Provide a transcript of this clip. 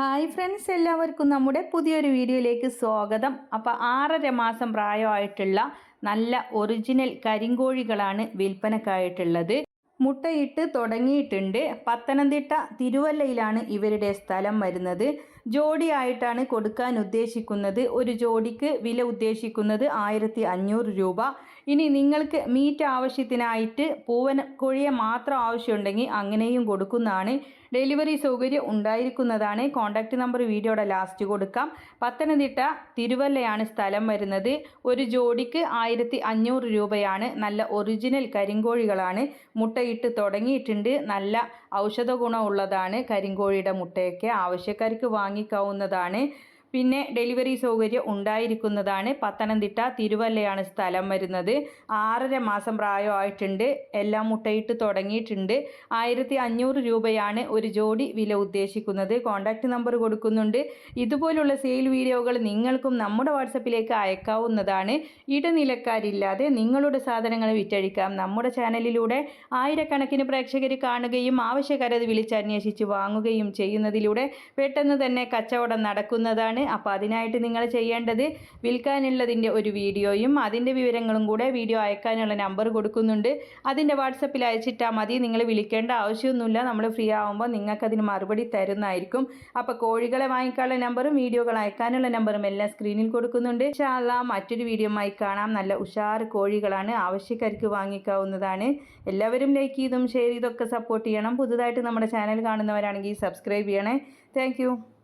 Hi friends എല്ലാവർക്കും നമ്മുടെ പുതിയൊരു വീഡിയോയിലേക്ക് സ്വാഗതം. അപ്പോൾ ആറര മാസം പ്രായമായിട്ടുള്ള നല്ല ഒറിജിനൽ കരിങ്കോഴികളാണ് വിൽപ്പനക്കായിട്ടുള്ളത്. മുട്ടയിട്ട് തുടങ്ങിയിട്ടുണ്ട്. പത്തനംതിട്ട തിരുവല്ലയിലാണ് ഇവരുടെ സ്ഥലം വരുന്നത്. ജോഡിയായിട്ടാണ് കൊടുക്കാൻ ഉദ്ദേശിക്കുന്നത്. ഒരു ജോഡിക്ക് വില ഉദ്ദേശിക്കുന്നത് ആയിരത്തി അഞ്ഞൂറ് രൂപ. ഇനി നിങ്ങൾക്ക് മീറ്റ് ആവശ്യത്തിനായിട്ട് പൂവൻ കോഴിയെ മാത്രം ആവശ്യമുണ്ടെങ്കിൽ അങ്ങനെയും കൊടുക്കുന്നതാണ്. ഡെലിവറി സൗകര്യം ഉണ്ടായിരിക്കുന്നതാണ്. കോൺടാക്റ്റ് നമ്പർ വീഡിയോയുടെ ലാസ്റ്റ് കൊടുക്കാം. പത്തനംതിട്ട തിരുവല്ലയാണ് സ്ഥലം വരുന്നത്. ഒരു ജോഡിക്ക് ആയിരത്തി രൂപയാണ്. നല്ല ഒറിജിനൽ കരിങ്കോഴികളാണ്. മുട്ടയിട്ട് തുടങ്ങിയിട്ടുണ്ട്. നല്ല ഔഷധ ഗുണമുള്ളതാണ് കരിങ്കോഴിയുടെ മുട്ടയൊക്കെ. ആവശ്യക്കാർക്ക് വാങ്ങിക്കാവുന്നതാണ്. പിന്നെ ഡെലിവറി സൗകര്യം ഉണ്ടായിരിക്കുന്നതാണ്. പത്തനംതിട്ട തിരുവല്ലയാണ് സ്ഥലം വരുന്നത്. ആറര മാസം പ്രായമായിട്ടുണ്ട്. എല്ലാം മുട്ടയിട്ട് തുടങ്ങിയിട്ടുണ്ട്. ആയിരത്തി അഞ്ഞൂറ് രൂപയാണ് ഒരു ജോഡി വില ഉദ്ദേശിക്കുന്നത്. കോൺടാക്റ്റ് നമ്പർ കൊടുക്കുന്നുണ്ട്. ഇതുപോലുള്ള സെയിൽ വീഡിയോകൾ നിങ്ങൾക്കും നമ്മുടെ വാട്സപ്പിലേക്ക് അയക്കാവുന്നതാണ്. ഇടനിലക്കാരില്ലാതെ നിങ്ങളുടെ സാധനങ്ങൾ വിറ്റഴിക്കാം. നമ്മുടെ ചാനലിലൂടെ ആയിരക്കണക്കിന് പ്രേക്ഷകർ കാണുകയും ആവശ്യക്കാരത് വിളിച്ചന്വേഷിച്ച് വാങ്ങുകയും ചെയ്യുന്നതിലൂടെ പെട്ടെന്ന് തന്നെ കച്ചവടം നടക്കുന്നതാണ്. അപ്പോൾ അതിനായിട്ട് നിങ്ങൾ ചെയ്യേണ്ടത് വിൽക്കാനുള്ളതിന്റെ ഒരു വീഡിയോയും അതിന്റെ വിവരങ്ങളും കൂടെ വീഡിയോ അയക്കാനുള്ള നമ്പർ കൊടുക്കുന്നുണ്ട്. അതിന്റെ വാട്സപ്പിൽ അയച്ചിട്ടാൽ മതി. നിങ്ങൾ വിളിക്കേണ്ട ആവശ്യമൊന്നുമില്ല. നമ്മൾ ഫ്രീ ആകുമ്പോൾ നിങ്ങൾക്കതിന് മറുപടി തരുന്നതായിരിക്കും. അപ്പോൾ കോഴികളെ വാങ്ങിക്കാനുള്ള നമ്പറും വീഡിയോകൾ അയക്കാനുള്ള നമ്പറും എല്ലാം സ്ക്രീനിൽ കൊടുക്കുന്നുണ്ട്. ഷാല മറ്റൊരു വീഡിയോമായി കാണാം. നല്ല ഉഷാർ കോഴികളാണ്. ആവശ്യക്കാർക്ക് വാങ്ങിക്കാവുന്നതാണ്. എല്ലാവരും ലൈക്ക് ചെയ്തും ഷെയർ ചെയ്തൊക്കെ സപ്പോർട്ട് ചെയ്യണം. പുതുതായിട്ട് നമ്മുടെ ചാനൽ കാണുന്നവരാണെങ്കിൽ സബ്സ്ക്രൈബ് ചെയ്യണേ. താങ്ക്